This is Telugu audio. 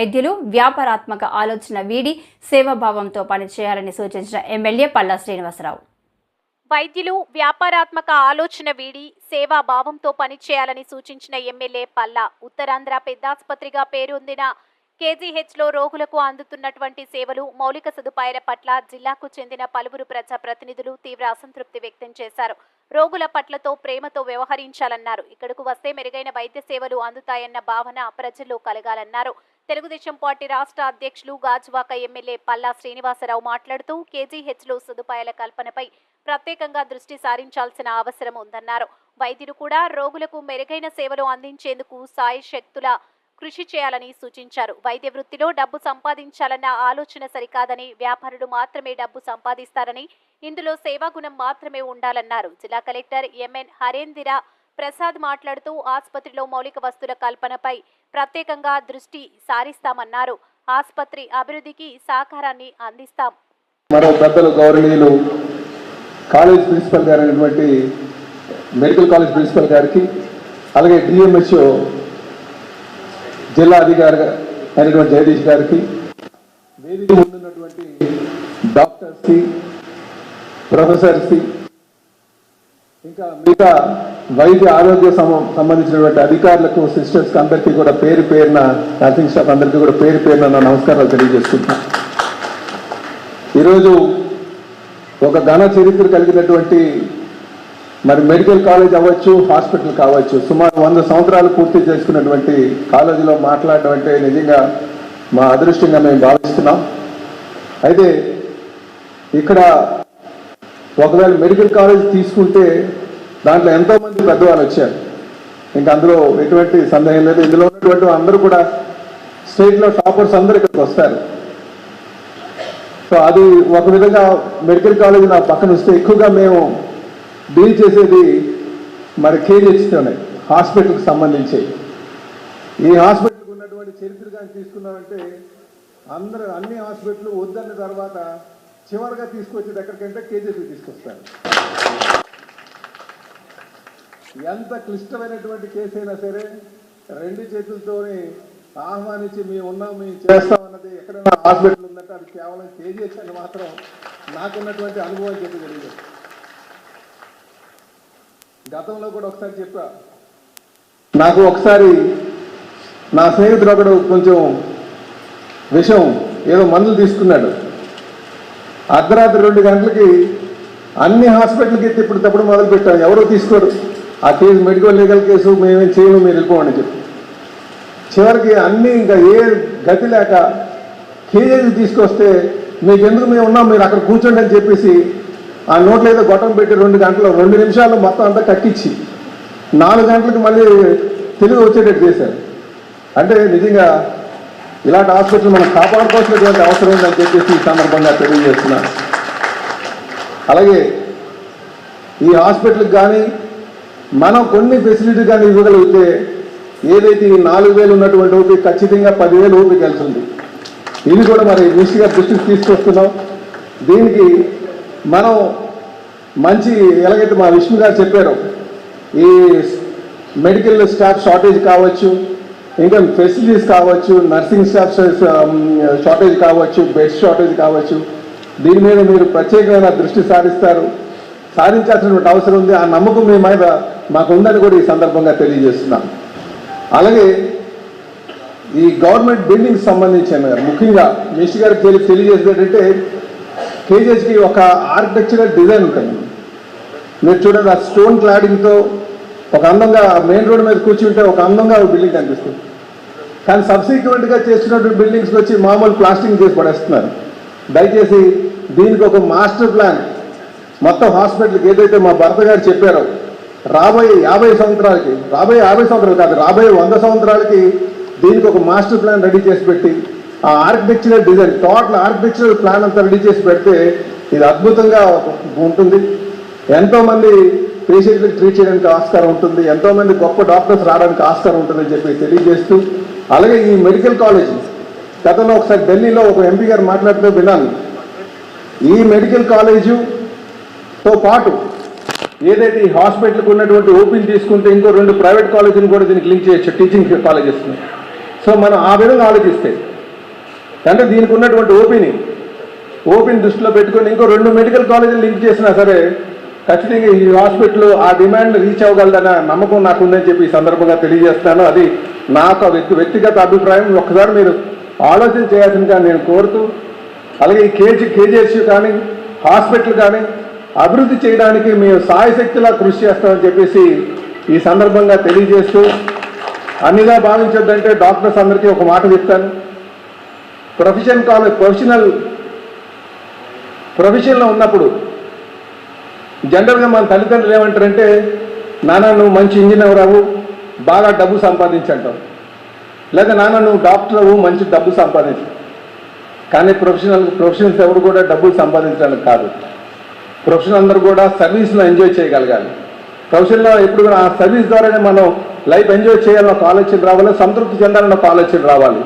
వైద్యులు వ్యాపారాత్మక ఆలోచన వీడి సేవాభావంతో పనిచేయాలని సూచించిన ఎమ్మెల్యే పల్లా శ్రీనివాసరావు. వైద్యులు వ్యాపారాత్మక ఆలోచన వీడి సేవాభావంతో పనిచేయాలని సూచించిన ఎమ్మెల్యే పల్లా ఉత్తరాంధ్ర పెద్దాసుపత్రిగా పేరొందిన కేజీహెచ్లో రోగులకు అందుతున్నటువంటి సేవలు మౌలిక సదుపాయాల పట్ల జిల్లాకు చెందిన పలువురు ప్రజా ప్రతినిధులు తీవ్ర అసంతృప్తి వ్యక్తం చేశారు. రోగుల పట్లతో ప్రేమతో వ్యవహరించాలన్నారు. ఇక్కడకు వస్తే మెరుగైన వైద్య సేవలు అందుతాయన్న భావన ప్రజల్లో కలగాలన్నారు. తెలుగుదేశం పార్టీ రాష్ట్ర అధ్యక్షులు గాజువాక ఎమ్మెల్యే పల్లా శ్రీనివాసరావు మాట్లాడుతూ కేజీహెచ్లో సదుపాయాల కల్పనపై ప్రత్యేకంగా దృష్టి సారించాల్సిన అవసరం ఉందన్నారు. వైద్యులు కూడా రోగులకు మెరుగైన సేవలు అందించేందుకు సాయశక్తుల కృషి చేయాలని సూచించారు. వైద్య వృత్తిలో డబ్బు సంపాదించాలన్న ఆలోచన సరికాదని వ్యాపారులు మాత్రమే డబ్బు సంపాదిస్తారని ఇందులో సేవాగుణం మాత్రమే ఉండాలన్నారు. జిల్లా కలెక్టర్ ఎంఎన్ హరేందిర ప్రసాద్ మాట్లాడుతూ ఆసుపత్రిలో మౌలిక వస్తువుల కల్పనపై ప్రత్యేకంగా దృష్టి సారిస్తామన్నారు. ఆసుపత్రి అభివృద్ధికి సహకారాన్ని అందిస్తాం. మరో పెద్దలు గౌరవనీయులు కాలేజ్ ప్రిన్సిపల్ గారు అయినటువంటి మెడికల్ కాలేజ్ ప్రిన్సిపల్ గారికి అలాగే డిఎంహెచ్ఓ జిల్లా అధికారి అయినటువంటి జగదీష్ గారికి వేదిక ముందున్నటువంటి డాక్టర్స్కి ప్రొఫెసర్స్కి ఇంకా మిగతా వైద్య ఆరోగ్య సంబంధించినటువంటి అధికారులకు సిస్టర్స్ అందరికీ కూడా పేరు పేరున నర్సింగ్ స్టాఫ్ అందరికీ కూడా పేరు పేరున నా నమస్కారాలు తెలియజేస్తున్నా ఈరోజు ఒక ఘన చరిత్ర కలిగినటువంటి మరి మెడికల్ కాలేజ్ అవ్వచ్చు హాస్పిటల్ కావచ్చు సుమారు వంద సంవత్సరాలు పూర్తి చేసుకున్నటువంటి కాలేజీలో మాట్లాడడం అంటే నిజంగా మా అదృష్టంగా మేము భావిస్తున్నాం. అయితే ఇక్కడ ఒకవేళ మెడికల్ కాలేజ్ తీసుకుంటే దాంట్లో ఎంతోమంది పెద్దవాళ్ళు వచ్చారు. ఇంకా అందులో ఎటువంటి సందేహం లేదు. ఇందులో ఉన్నటువంటి అందరూ కూడా స్టేట్లో టాపర్స్ అందరూ ఇక్కడికి వస్తారు. సో అది ఒక విధంగా మెడికల్ కాలేజ్ నా పక్కన వస్తే ఎక్కువగా మేము డీల్ చేసేది మరి కేజీహెచ్తోనే హాస్పిటల్కి సంబంధించి. ఈ హాస్పిటల్కి ఉన్నటువంటి చరిత్ర కానీ తీసుకున్నామంటే అందరూ అన్ని హాస్పిటల్ వద్దన్న తర్వాత చివరిగా తీసుకొచ్చేది ఎక్కడికంటే కేజీపీ తీసుకొస్తారు. ఎంత క్లిష్టమైనటువంటి కేసు అయినా సరే రెండు చేతులతోని ఆహ్వానించి మేము ఉన్నాం మేము చేస్తాం అన్నది ఎక్కడైనా హాస్పిటల్ ఉందంటే అది కేవలం కేజీహెచ్ అని మాత్రం నాకున్నటువంటి అనుభవం చెప్పి తెలియదు. గతంలో కూడా ఒకసారి చెప్పా. నాకు ఒకసారి నా స్నేహితుడు ఒకడు కొంచెం విషం ఏదో మందులు తీసుకున్నాడు. అర్ధరాత్రి రెండు గంటలకి అన్ని హాస్పిటల్కి ఇప్పుడు తప్పుడు మొదలుపెట్టాం ఎవరో తీసుకోరు. ఆ కేసు మెడికల్ లీగల్ కేసు మేమేం చేయము మీరు వెళ్ళిపోమని చెప్పి. చివరికి అన్నీ ఇంకా ఏ గతి లేక కేజీలు తీసుకొస్తే మీకు ఎందుకు మేము ఉన్నాం మీరు అక్కడ కూర్చోండి అని చెప్పేసి ఆ నోట్లో ఏదో గొట్టం పెట్టి రెండు గంటలు రెండు నిమిషాలు మొత్తం అంతా కట్టించి నాలుగు గంటలకు మళ్ళీ తెలుగు వచ్చేటట్టు చేశారు. అంటే నిజంగా ఇలాంటి హాస్పిటల్ మనం కాపాడుకోవాల్సినటువంటి అవసరం ఉందని చెప్పేసి ఈ సందర్భంగా తెలియజేస్తున్నాను అలాగే ఈ హాస్పిటల్కి కానీ మనం కొన్ని ఫెసిలిటీ కానీ ఇవ్వగలిగితే ఏదైతే ఈ నాలుగు వేలు ఉన్నటువంటి ఓపీ ఖచ్చితంగా పదివేలు ఓపీ కలిసింది ఇది కూడా మరి మినిస్టర్ దృష్టికి తీసుకొస్తున్నాం. దీనికి మనం మంచి ఎలాగైతే మా విష్ణు గారు చెప్పారు ఈ మెడికల్ స్టాఫ్ షార్టేజ్ కావచ్చు ఇంకా ఫెసిలిటీస్ కావచ్చు నర్సింగ్ స్టాఫ్ షార్టేజ్ కావచ్చు బెడ్ షార్టేజ్ కావచ్చు దీని మీద మీరు ప్రత్యేకమైన దృష్టి సారిస్తారు. సాధించాల్సినటువంటి అవసరం ఉంది. ఆ నమ్మకం మీ మీద మాకు ఉందని కూడా ఈ సందర్భంగా తెలియజేస్తున్నాం అలాగే ఈ గవర్నమెంట్ బిల్డింగ్స్ సంబంధించిన ముఖ్యంగా మినిస్టర్ గారికి తెలి తెలియజేసేటంటే కేజెస్కి ఒక ఆర్కిటెక్చరల్ డిజైన్ ఉంటుంది. మీరు చూడండి ఆ స్టోన్ క్లాడింగ్తో ఒక అందంగా మెయిన్ రోడ్ మీద కూర్చుంటే ఒక అందంగా బిల్డింగ్ కనిపిస్తుంది. కానీ సబ్సిక్వెంట్గా చేస్తున్నటువంటి బిల్డింగ్స్కి వచ్చి మామూలు ప్లాస్టింగ్ చేసి పడేస్తున్నారు. దయచేసి దీనికి ఒక మాస్టర్ ప్లాన్ మొత్తం హాస్పిటల్కి ఏదైతే మా భర్త గారు చెప్పారో రాబోయే యాభై సంవత్సరాలకి రాబోయే యాభై సంవత్సరాలు కాదు రాబోయే వంద సంవత్సరాలకి దీనికి ఒక మాస్టర్ ప్లాన్ రెడీ చేసి పెట్టి ఆ architectural design total architectural plan అంతా రెడీ చేసి పెడితే ఇది అద్భుతంగా ఉంటుంది. ఎంతోమంది పేషెంట్లకు ట్రీట్ చేయడానికి ఆస్కారం ఉంటుంది ఎంతోమంది గొప్ప డాక్టర్స్ రావడానికి ఆస్కారం ఉంటుందని చెప్పి తెలియజేస్తూ అలాగే ఈ మెడికల్ కాలేజ్ గతంలో ఒకసారి ఢిల్లీలో ఒక ఎంపీ గారు మాట్లాడుతూ విన్నాను. ఈ మెడికల్ కాలేజుతో పాటు ఏదైతే ఈ హాస్పిటల్కి ఉన్నటువంటి ఓపీని తీసుకుంటే ఇంకో రెండు ప్రైవేట్ కాలేజీని కూడా దీనికి లింక్ చేయొచ్చు టీచింగ్ కాలేజెస్ సో మనం ఆ విధంగా ఆలోచిస్తే అంటే దీనికి ఉన్నటువంటి ఓపీని ఓపీని దృష్టిలో పెట్టుకొని ఇంకో రెండు మెడికల్ కాలేజీలు లింక్ చేసినా సరే ఖచ్చితంగా ఈ హాస్పిటల్ ఆ డిమాండ్ రీచ్ అవ్వగలదన్న నమ్మకం నాకు ఉందని చెప్పి ఈ సందర్భంగా తెలియజేస్తాను. అది నాకు వ్యక్తి వ్యక్తిగత అభిప్రాయం ఒక్కసారి మీరు ఆలోచన చేయాల్సిందిగా నేను కోరుతూ అలాగే ఈ కేజీ కేజీఎస్యూ కానీ హాస్పిటల్ కానీ అభివృద్ధి చేయడానికి మేము సాయశక్తిలా కృషి చేస్తామని చెప్పేసి ఈ సందర్భంగా తెలియజేస్తూ అన్నిగా భావించొద్దంటే డాక్టర్స్ అందరికీ ఒక మాట చెప్తాను. ప్రొఫెషన్ కాలేజ్ ప్రొఫెషనల్ ప్రొఫెషన్లో ఉన్నప్పుడు జనరల్గా మన తల్లిదండ్రులు ఏమంటారంటే నాన్న నువ్వు మంచి ఇంజనీర్ అవ్వరావు బాగా డబ్బు సంపాదించంటావు. లేదా నాన్న నువ్వు డాక్టర్ మంచి డబ్బు సంపాదించు. కానీ ప్రొఫెషనల్ ప్రొఫెషనల్స్ ఎవరు కూడా డబ్బులు సంపాదించడానికి కాదు. ప్రొఫెషనల్ అందరూ కూడా సర్వీస్లో ఎంజాయ్ చేయగలగాలి. ప్రొఫెషన్లో ఎప్పుడు కూడా ఆ సర్వీస్ ద్వారానే మనం లైఫ్ ఎంజాయ్ చేయాలన్న ఒక ఆలోచన రావాలి సంతృప్తి చెందాలన్న ఒక ఆలోచన రావాలి.